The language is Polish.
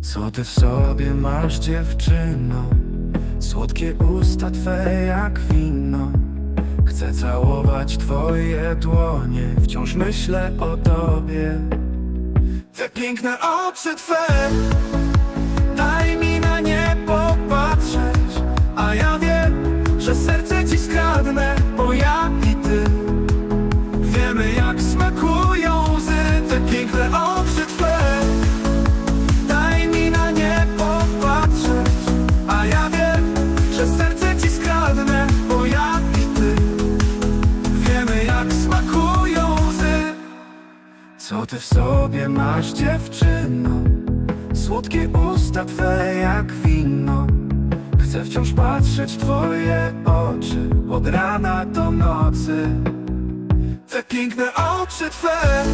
Co ty w sobie masz dziewczyno? Słodkie usta twe jak wino. Chcę całować twoje dłonie. Wciąż myślę o tobie. Te piękne oczy twe. Daj mi na nie popatrzeć. A ja wiem, że serce ci skradnę Bo ja i ty Wiemy Co ty w sobie masz dziewczyno? Słodkie usta twe jak wino. Chcę wciąż patrzeć twoje oczy Od rana do nocy. Te piękne oczy twe